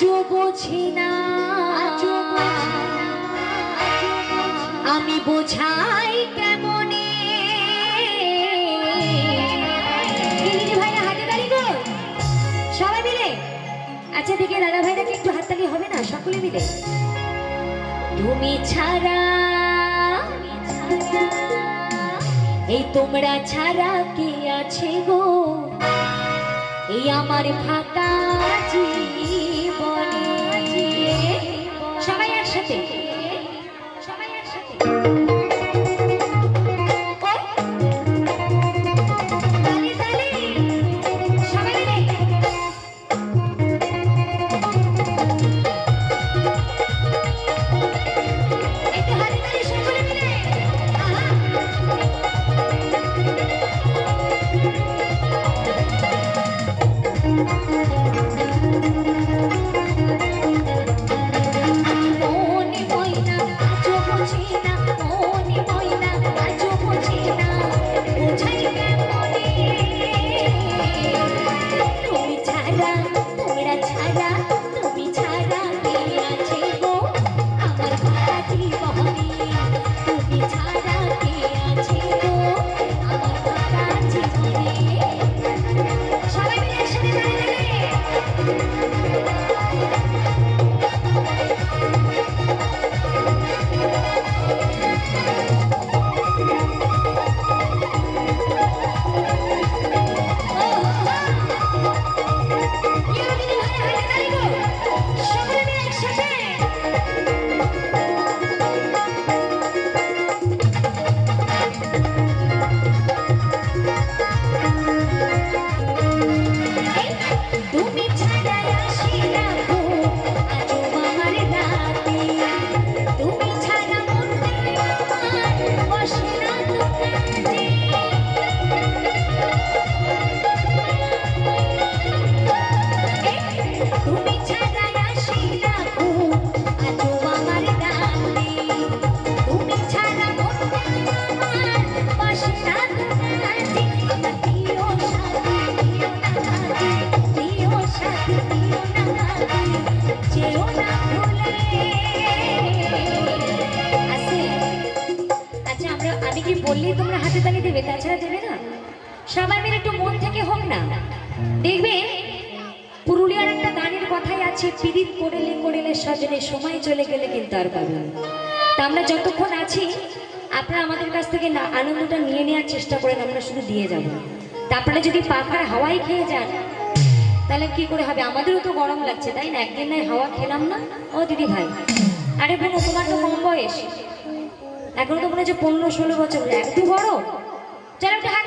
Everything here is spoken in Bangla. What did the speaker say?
আজও বোঝি না। আমি বোঝাই কেমনে? ভাইরা হাতে তালি গো। সবাই মিলে। আচ্ছা দিকে দাদা ভাইরাকে একটু হাততালি হবে না? সকলে মিলে। তুমি ছাড়া এই তোমরা ছাড়া কে আছে গো? এই আমার ফাঁকা জীবনে আমি কি বললেই তোমরা হাতে তালি দেবে? তাছাড়া দেবে না? সবাই মিলে একটু মন থেকে হোক না। দেখবে কথাই আছে, পিরিত করেলে করেলে সজনে সময় চলে গেলে কিন্তু আর পাবে। তা আমরা যতক্ষণ আছি, আপনারা আমাদের কাছ থেকে না, আনন্দটা নিয়ে নেওয়ার চেষ্টা করেন, আমরা শুধু দিয়ে যাব। তা আপনারা যদি পাখার হাওয়াই খেয়ে যান, তাহলে কি করে হবে? আমাদেরও তো গরম লাগছে, তাই না? একদিন নাই হাওয়া খেলাম না? ও দিদি ভাই। আরে বোনো তোমার তো কম বয়স। এখনও তো মনে হচ্ছে পনেরো, ষোলো বছর। একটু বড়? চলো একটু হাত